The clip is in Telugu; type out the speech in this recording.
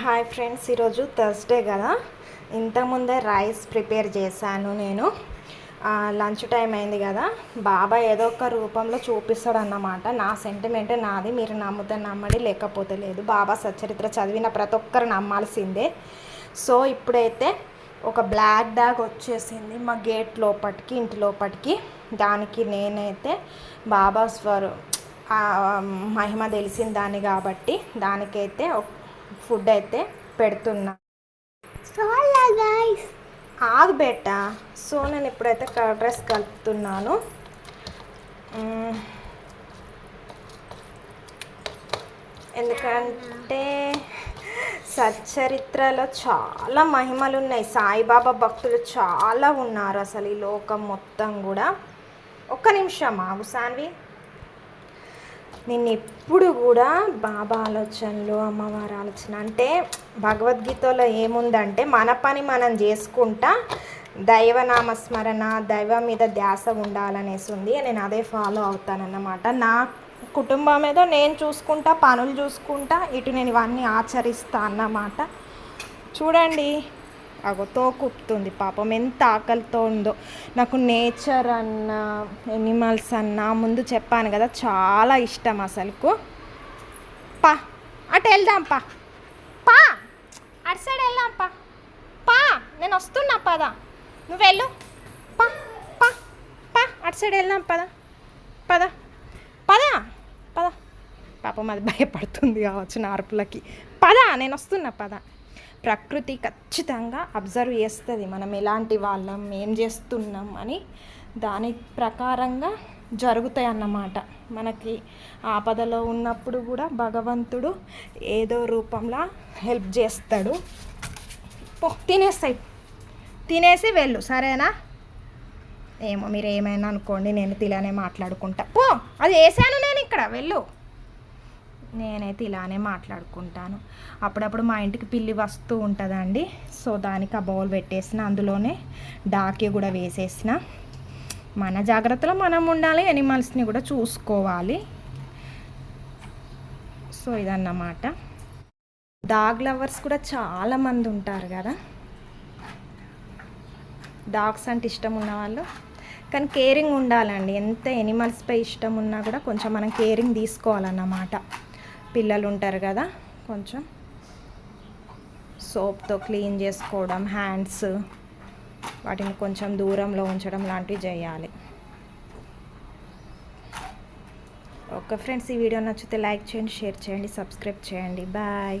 హాయ్ ఫ్రెండ్స్ ఈరోజు థర్స్డే కదా. ఇంతకుముందే రైస్ ప్రిపేర్ చేశాను నేను. లంచ్ టైం అయింది కదా. బాబా ఏదో ఒక రూపంలో చూపిస్తాడు అన్నమాట నా సెంటిమెంట్ నాది మీరు నమ్ముతే నమ్మడి లేకపోతే లేదు. బాబా సచ్చరిత్ర చదివిన ప్రతి ఒక్కరు నమ్మాల్సిందే. సో ఇప్పుడైతే ఒక బ్లాక్ డాగ్ వచ్చేసింది మా గేట్ లోపటికి ఇంటి లోపటికి. దానికి నేనైతే బాబా స్వరు మహిమ తెలిసిన దాన్ని కాబట్టి దానికైతే ఫుడ్ అయితే పెడుతున్నా. ఆగు బెట్ట సో నేను ఇప్పుడైతే కర్డ్ రైస్ కలుపుతున్నాను. ఎందుకంటే సచ్చరిత్రలో చాలా మహిమలు ఉన్నాయి. సాయిబాబా భక్తులు చాలా ఉన్నారు అసలు ఈ లోకం మొత్తం కూడా. ఒక్క నిమిషం ఆగు సాన్వి నేను ఎప్పుడు కూడా బాబా ఆలోచనలు అమ్మవారి ఆలోచన అంటే భగవద్గీతలో ఏముందంటే మన పని మనం చేసుకుంటా దైవనామ స్మరణ దైవం మీద ధ్యాస ఉండాలనేసి ఉంది. నేను అదే ఫాలో అవుతానన్నమాట. నా కుటుంబం ఏదో నేను చూసుకుంటా పనులు చూసుకుంటా ఇటు నేను ఇవన్నీ ఆచరిస్తా అన్నమాట. చూడండి అగో తోకుపుతుంది పాపం ఎంత ఆకలితో ఉందో. నాకు నేచర్ అన్న ఎనిమల్స్ అన్న ముందు చెప్పాను కదా చాలా ఇష్టం అసలుకు. పా అటు వెళ్దాం పా. పా అటు సైడ్ వెళ్దాం పా. పా నేను వస్తున్నా పద. నువ్వు వెళ్ళు. పా పా పా అటు సైడ్ వెళ్దాం పద. పద. పద పద. పాపం అది భయపడుతుంది కావచ్చు నా అరుపులకి పద నేను వస్తున్నా పద. ప్రకృతి ఖచ్చితంగా అబ్జర్వ్ చేస్తుంది. మనం ఎలాంటి వాళ్ళం ఏం చేస్తున్నాం అని దాని ప్రకారంగా జరుగుతాయి అన్నమాట. మనకి ఆపదలో ఉన్నప్పుడు కూడా భగవంతుడు ఏదో రూపంలో హెల్ప్ చేస్తాడు. పో తినేస్తాయి. తినేసి వెళ్ళు సరేనా? ఏమో మీరు ఏమైనా అనుకోండి నేను తిలానే మాట్లాడుకుంటా. పో అది వేసాను నేను ఇక్కడ వెళ్ళు. నేనైతే ఇలానే మాట్లాడుకుంటాను. అప్పుడప్పుడు మా ఇంటికి పిల్లి వస్తూ ఉంటుందండి. సో దానికి ఆ బౌల్ పెట్టేసిన అందులోనే డాకి కూడా వేసేసిన. మన జాగ్రత్తలో మనం ఉండాలి ఎనిమల్స్ని కూడా చూసుకోవాలి. సో ఇదన్నమాట. డాగ్ లవర్స్ కూడా చాలా మంది ఉంటారు కదా. డాగ్స్ అంటే ఇష్టం ఉన్న వాళ్ళు. కానీ కేరింగ్ ఉండాలండి. ఎంత ఎనిమల్స్పై ఇష్టం ఉన్నా కూడా కొంచెం మనం కేరింగ్ తీసుకోవాలన్నమాట. పిల్లలు ఉంటారు కదా కొంచెం సోప్తో క్లీన్ చేసుకోవడం హ్యాండ్స్ వాటిని కొంచెం దూరంలో ఉంచడం లాంటివి చేయాలి. ఓకే ఫ్రెండ్స్ ఈ వీడియో నచ్చితే లైక్ చేయండి షేర్ చేయండి సబ్స్క్రైబ్ చేయండి. బాయ్.